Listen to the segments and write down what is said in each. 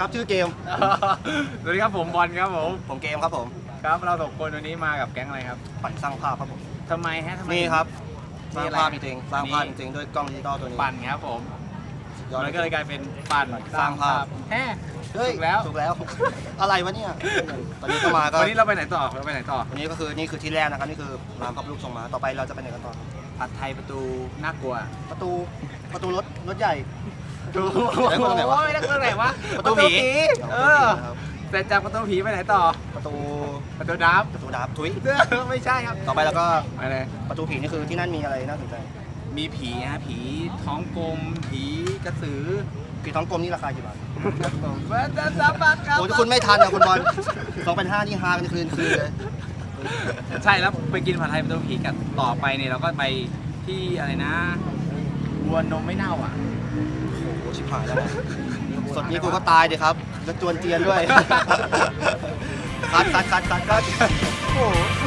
ครับเฮ้ยผมดีครับชื่อเกม สวัสดีครับผมบอลครับผมผมเกมครับผมครับเราสองคนวันนี้มากับแก๊งอะไรครับปั่นสร้างภาพครับผมทำไมฮะทำไม นี่ครับสนี่ร้างอะไรภาพจริงๆสร้างภาพจริงๆด้วยกล้องดิจิตอลตัวนี้ปั่นครับผมยอดมันก็เลยกลายเป็นปั่นสร้างภาพแฮ่เฮ้ยถูกแล้ว ถูกแล้ว อะไรวะเนี่ยตอนนี้ก็มาก็วันนี้เราไปไหนต่อเราไปไหนต่อวันนี้ก็คือนี่คือที่แรกนะครับนี่คือร้านพระลูกส่งมาต่อไปเราจะไปไหนกันต่อผัดไทยประตูน่ากลัว ประตูประตูรถรถใหญ่ ดูเอ้ยคนไหนวะโอ้ยนักเรื่องไหนวะประตูผีเออเสร็จจากประตูผีไปไหนต่อ ประตูประตูดับประตูดาบทุยไม่ใช่ครับต่อไปแล้วก็ไปเลยประตูผีนี่คือที่นั่นมีอะไรน่าสนใจมีผีฮะผีท้องกลม ผีกระสือผีท้องกลมนี่ราคากี่บาทครับผมว่าจะสัมผัสครับโอ้ยคุณไม่ทันนะคุณบอลสองพันห้านี่ฮากันคืนคืนเลยใช่แล้วไปกินผัดไทยประตูผีกันต่อไปเนี่ยเราก็ไปที่อะไรนะวัวนมไม่เน่าอะโอ้โห ชิบหายแล้วนะสดนี้กูก็ตายดิครับแล้วจวนเจียนด้วย คัดคัดคัดคัดคัดโอ้โห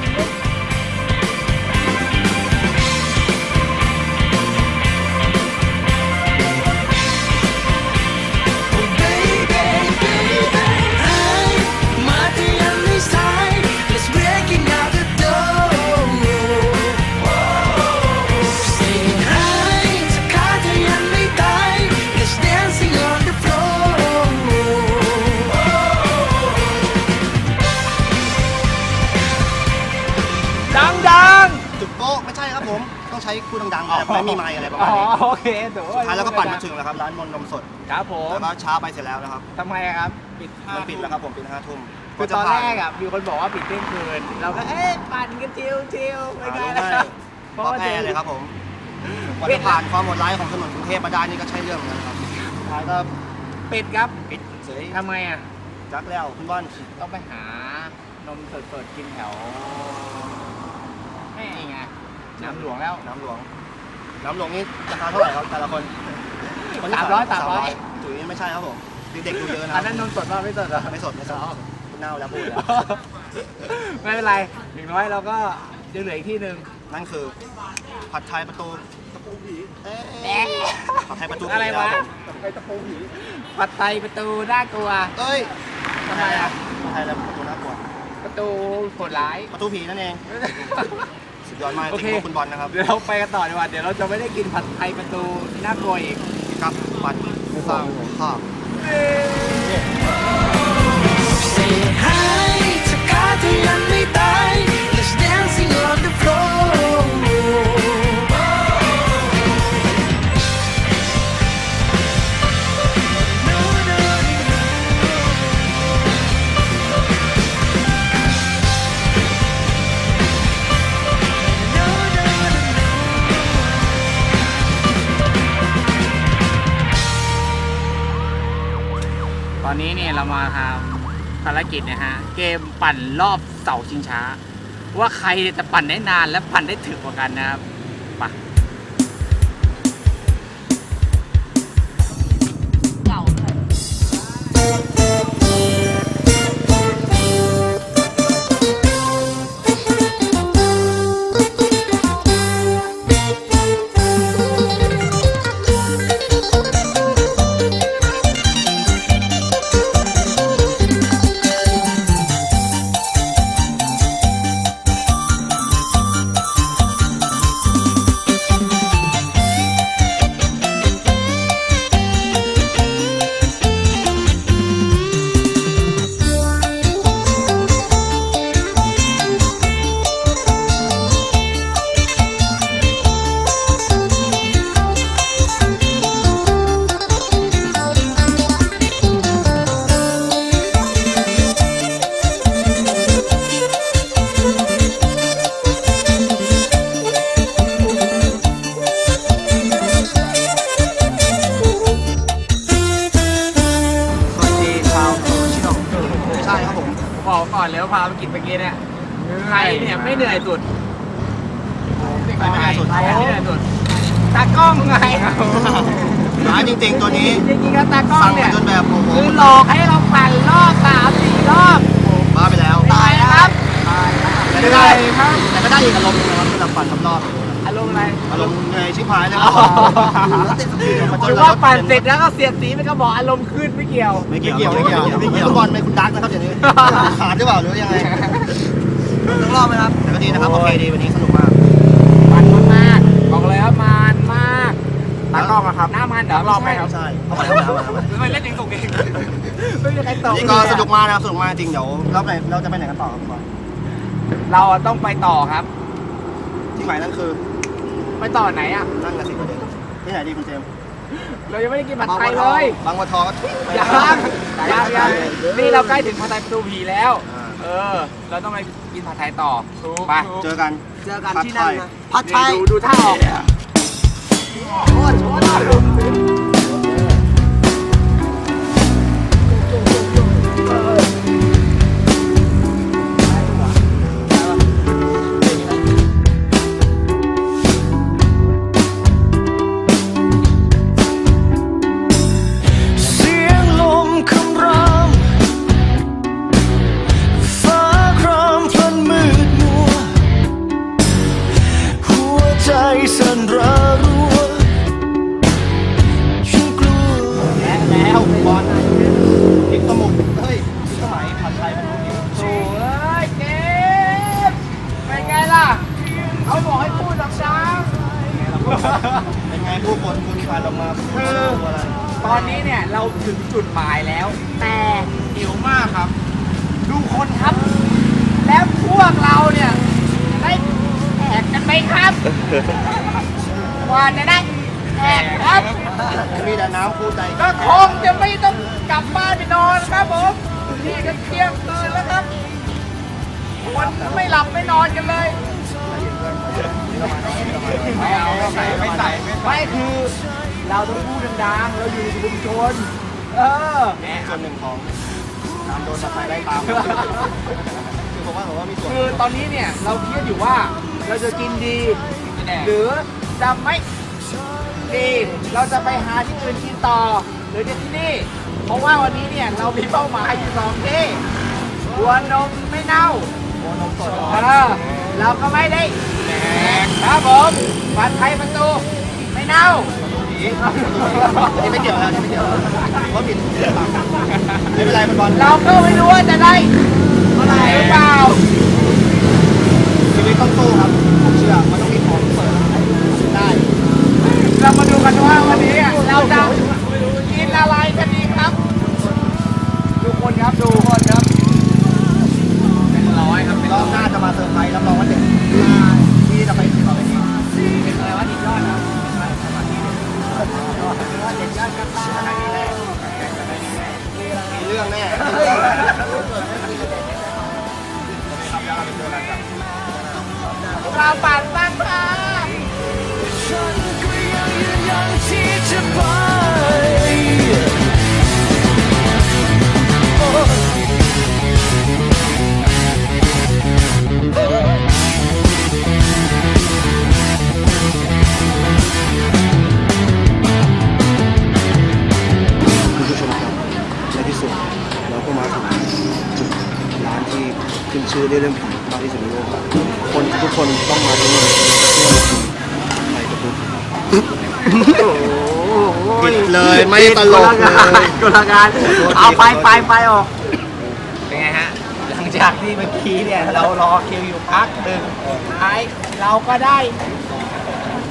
ต้องใช้คู่ดังๆแบบไม่มีไมค์อะไรประมาณอ๋อนี้โอเคถูกสุดท้ายแล้วก็ปั่นมาถึงแล้วครับร้านมนต์นมสดครับผมแล้วก็ช้าไปเสร็จแล้วนะครับทำไมอะครับปิดห้ามันปิดแล้วครับผมปิดห้าทุ่มคือตอนแรกอะมีคนบอกว่าปิดเที่ยงคืนเราก็เอ๊ะปั่นกันชิวชิวๆไม่ไม่ไงได้นะครับเพราะแพ้เลยครับผมกว่าจะผ่านความโหดร้ายของถนนกรุงเทพมาได้นี่ก็ใช่เรื่องเหมือนกันครับสุดท้ายก็ปิดครับปิดเสยทำไมอะจักแล้วคุณบอลต้องไปหานมสดๆกินแถวนี่ไง น้ำหลวงแล้ว น้ำหลวง น้ำหลวงนี่ราคาเท่าไหร่ครับแต่ละคนคนที่สามร้อยสามร้อยจุ๋ยไม่ใช่ครับผมเด็กๆดูเยอะนะคอัรันบนั้นนมสดว่าไม่สดเหรอไม่สดไม่สดคุณเน่าแล้วพูดแล้วไม่เป็นไรอย่างน้อยเราก็ยังเหลืออีกที่หนึ่งนั่นคือ ผัดไทยประตูตะปูผีเอ๊ะแอะผัดไทยประตูผีอะไรวะผัดไทยตะปูผีปัดไทยประตูน่ากลัวเอ้ยทำไมอะผัดไทยแล้วประตูน่ากลัวประตูโหดร้ายประตูผีนั่นเอง สุดยอดมากโอจเค ริงของคุณบอลนะครับเดี๋ยวเราไปกันต่อดีกว่า เดี๋ยวเราจะไม่ได้กินผัดไทยประตูที่น่ากลัวอีก ครับปั่นสร้างภาพ Say hi ถ้าขาเธอยังไม่ตาย Let's dancing on the floor ตอนนี้เนี่ยเรามาทำภารกิจนะฮะ เกมปั่นรอบเสาชิงช้า ว่าใครจะปั่นได้นานและปั่นได้ถึกกว่ากันนะครับไป กินเมื่อกี้เนี่ยใครเนี่ยไม่เหนื่อยสุดใครไม่เหนื่อยสุดใครไม่เหนื่อยสุดตากล้องไงร้านจริงๆตัวนี้จริงๆแล้วตากล้องสั่งเนี่มายจนแบบโอ้โหคือหลอกให้เราปั่นรอบสามสี่รอบบ้าไปแล้วตายนะครับแต่ก็ได้ แต่ก็ได้อีกอารมณ์หนึงนะครับที่เราปั่นรอบๆ อารมณ์อะไรอารมณ์ไงชิบหายเลยอ๋อแล้วติดสปีดมาจหนรือเราว่าปั่นเสร็จแล้วก็เสียดสีมันก็บอกอารมณ์ขึ้นไม่เกี่ยว ไม่เกี่ยวไม่เกี่ยวไม่เกี่ยวฟุตบอลไม่คุณดักนะครับอย่างนี้ขาดหรือเปล่าหรือยังไงต้องรอบไหมครับแต่ก็ดีนะครับโอเคดีวันนี้สนุกมากมันมากๆบอกเลยว่ามันมากตากล้องอะครับหน้ามันเดี๋ยวลองไหมครับใช่เข้ามาเข้ามาเข้ามาเข้ามาไม่เล่นเองส่งเองไม่มีใครตกนี่ก็สนุกมากนะครับสนุกมากจริงเดี๋ยวรอบไหนเราจะไปไหนกันต่อครับคุณบอลเราต้องไปต่อครับ ที่หมายนั่นคือ ไปต่อไหนอะ นั่งกันสิประเด็นที่ไหนดีคุณเจมส์เรายังไม่ได้กินผัดไทยเลย บางบัวทองก็ยังยังยังนี่เราใกล้ถึงผัดไทยประตูผีแล้วอ่าเออ เราต้องไปกินผัดไทยต่อ ไป เจอกัน เจอกันผัดที่ไทนั่นยนะผัดไทย ดูดูท่าออกเเป็นไงผู้คนคุณผ่านออกมาคืออะไรๆตอนนี้เนี่ยเราถึงจุดหมายแล้ว แต่หิวมากครับ ดูคนครับ แล้วพวกเราเนี่ยได้แอกกันไหมครับกว่าจะได้แอกครับมีแต่น้ำคู่ใจก็คงจะไม่ต้องกลับบ้านไปนอนครับผมนี่ก็เที่ยงคืนแล้วครับคนไม่หลับไม่นอนกันเลย ไม่เอาไม่ใส่ไม่ใส่ไม่คือเราต้องพูดดังๆเราอยู่ในชุมชนเออส่วนหนึ่งของการโดนผัดไทยไล่ตามคือผมว่าผมว่ามีส่วนคือตอนนี้เนี่ยเราเครียดอยู่ว่าเราจะกินดี หรือจะไม่ดีเราจะไปหาที่อื่นกินต่อ หรือจะที่นี่ เพราะว่าวันนี้เนี่ยเรามีเป้าหมายอยู่สองที่หัวนมไม่เน่าหัวนมสด เราก็ไม่ได้แดกครับผมผัดไทยประตูไม่เน่านนี้ไม่เกี่ยวแล้วนนี้ไม่เกี่ยวแล้วผมว่าผิดไม่เป็นไรมันบอลเราก็ไม่รู้ว่าจะได้เท่าไหร่หรือเปล่าชีวิตต้องสู้ครับผมเชื่อมันต้องมีของเปิดได้ เรามาดูกันว่าวันนี้เราจะกินอะไรกันดีครับ ดูคนครับดูคนครับ ก็มาถึงจุดร้านที่ขึ้นชื่อเรื่องผีมากที่สุดในโลกครับคนทุกคนต้องมาที่นี่เพื่อมากินไข่กระพุ้ผิดเลยไม่ตลกเลยกลการเอาไปไปไปออก เป็นไงฮะ หลังจากที่เมื่อกี้เนี่ยเรารอคิวอยู่พักหนึ่งสุดท้ายเราก็ได้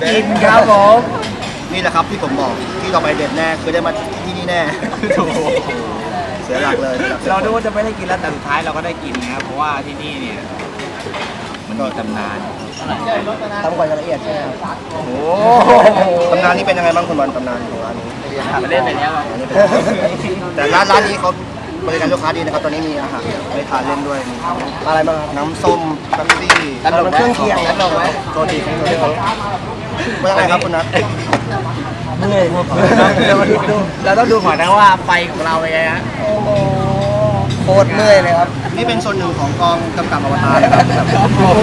กินครับผมนี่แหละครับที่ผมบอกที่ต่อไปเด็ดแน่คือได้มาที่นี่แน่โอ้โหเสียหลักเลยเราดูว่าจะไม่ได้กินแล้วแต่สุดท้ายเราก็ได้กินนะครับเพราะว่าที่นี่เนี่ยมันมีตำนาน ทำก่อนอย่างละเอียดใช่ไหมครับโอ้โหตำนานนี้เป็นยังไงบ้างคุณบอลตำนานของร้านนี้ มาเล่นไปแล้วอะแต่ร้านร้านนี้เขาบริการลูกค้าดีนะครับ ตอนนี้มีอาหารให้ทานเล่นด้วยมีอะไรบ้างครับน้ำส้มน้ำซี่มันเครื่องเคียงนะลองไหมโทษทีโทษทีว่ายังไงครับคุณนัท เมื่อยครับเราต้องดูก่อนนะว่าไฟของเราเป็นไงฮะโคตรเมื่อยเลยครับนี่เป็นส่วนหนึ่งของกองกำกับอวตารนะครับ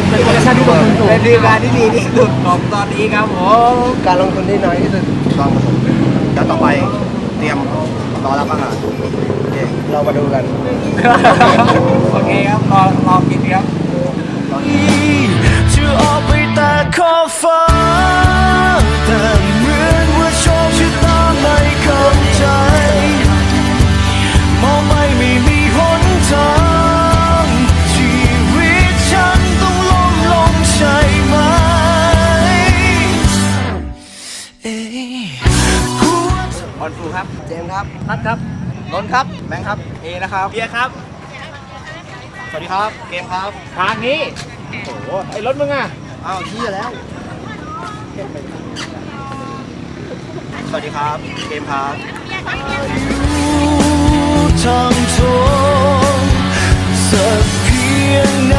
เป็นโปรดักชั่นที่ลงทุนสูงเป็นดีการที่ดีที่สุดของตอนนี้ครับผมการลงทุนที่น้อยที่สุดต้องครับผมแล้วต่อไปเตรียมรอรับอาหารโอเคเรามาดูกันโอเคครับรอรอกินครับจะออกไปแต่ขอบฟ้าค ครับนัดครับนนท์ครับแบงค์ครับเอนะครับเบียร์ครับ สวัสดีครับ เกมครับทางนี้ โอ้โห ไอ้รถมึงอะ อ้าวที่แล้ว สวัสดีครับ เกมครับทางทงสักเพียงไหน